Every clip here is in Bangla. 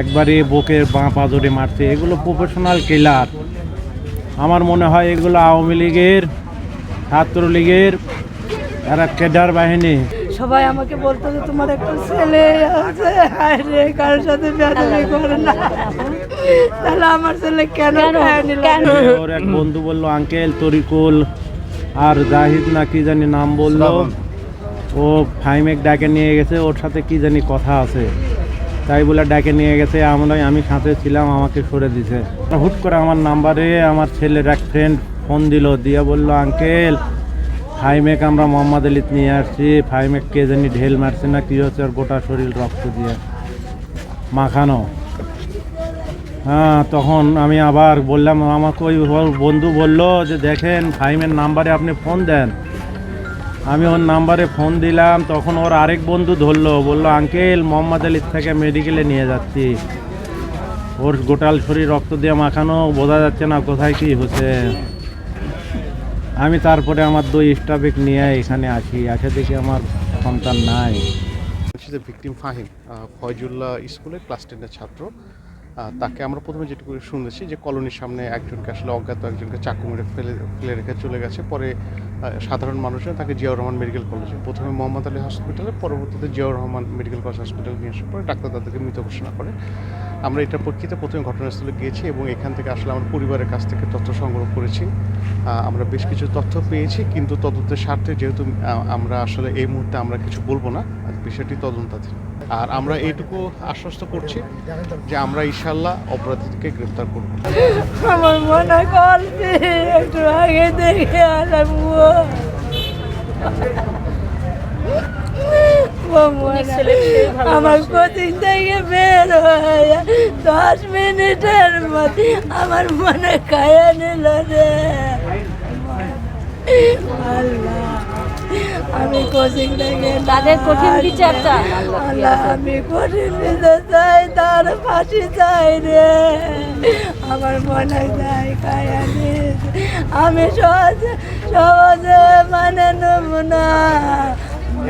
একবারে বুকের বাঁ পা ধরে মারছে। এগুলো প্রফেশনাল কিলার আমার মনে হয় এগুলো আওয়ামী লীগের ছাত্রলীগের এরা কেডার বাহিনী। সবাই আমাকে বলতো যে তোমার একটা ছেলে আছে। রে কারোর সাথে বেদবি করে না। তাহলে আমার ছেলে কেন ওর এক বন্ধু বলল আঙ্কেল তরিকুল আর জাহিদ না কি জানি নাম বলল। ও ফাইমেক ডাকে নিয়ে গেছে ওর সাথে কি জানি কথা আছে। তাই বলে ডাকে নিয়ে গেছে আমরা আমি সাথে ছিলাম, আমাকে সরে দিছে। হুট করে আমার নাম্বারে আমার ছেলের এক ফ্রেন্ড ফোন দিল, দিয়ে বলল, আঙ্কেল, ফাইমেক আমরা মোহাম্মদ আলিত নিয়ে আসছি, ফাইমেক কে জানি ঢেল মারছে না, কী হচ্ছে? ওর গোটা শরীর রক্ত দিয়ে মাখানো। হ্যাঁ তখন আমি আবার বললাম, আমাকে ওই বন্ধু বলল যে, দেখেন, ফাইমের নাম্বারে আপনি ফোন দেন। আমি ওর নাম্বারে ফোন দিলাম, তখন ওর আরেক বন্ধু ধরলো, বলল, আঙ্কেল, মোহাম্মদ আলীর থেকে মেডিকেলে নিয়ে যাচ্ছি। ওর গোটাল শরীর রক্ত দিয়ে মাখানো, বোঝা যাচ্ছে না কোথায় কি হচ্ছে। আমি তারপরে আমার দুই স্টাফিক নিয়ে এখানে আসি, আসে দেখি আমার সন্তান নাই। ভিকটিম ফাহিম ফয়জুল্লাহ স্কুলের ক্লাস টেনের ছাত্র। তাকে আমরা প্রথমে যেটুকু শুনেছি যে কলোনির সামনে একজনকে আসলে অজ্ঞাত একজনকে চাকু মেরে ফেলে ফেলে রেখে চলে গেছে। পরে সাধারণ মানুষজন তাকে জিয়াউর রহমান মেডিকেল কলেজে প্রথমে মোহাম্মদ আলী হসপিটালে, পরবর্তীতে Ziaur Rahman medical college hospital নিয়ে আসার পরে ডাক্তার তাদেরকে মৃত ঘোষণা করে। আমরা এটার প্রেক্ষিতে প্রথমে ঘটনাস্থলে গিয়েছি এবং এখান থেকে আসলে আমার পরিবারের কাছ থেকে তথ্য সংগ্রহ করেছি। আমরা বেশ কিছু তথ্য পেয়েছি, কিন্তু তদন্তের স্বার্থে যেহেতু আমরা আসলে এই মুহূর্তে আমরা কিছু বলব না বিষয়টি তদন্তাধীন। আর আমরা এইটুকু আশ্বস্ত করছি যে আমরা ইনশাল্লাহ অপরাধীকে গ্রেপ্তার করব। আমার মনে করছে একটু আগে দেখে আলাম আমার কোচিং থেকে বের হয়ে দশ মিনিটের মধ্যে আমার মনে খায়া নিল রে আল্লাহ। আমি কোচিং থেকে তাদের কঠিন বিচার চাই আল্লাহ। আমি কঠিন বিচার চাই তার ফাঁসি চাই রে। আমার মনে যায় খায়া আমি সহজে সহজে মানে নেব না।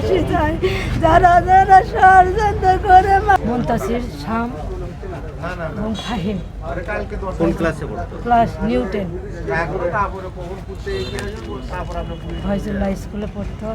ফাঁসি চাই। যারা যারা ষড়যন্ত্র করে মুন্তাসির শাম এবং ফাহিম। কোন ক্লাসে পড়তো? ক্লাস নিউটেন ফয়জুল্লাহ স্কুলে পড়তো।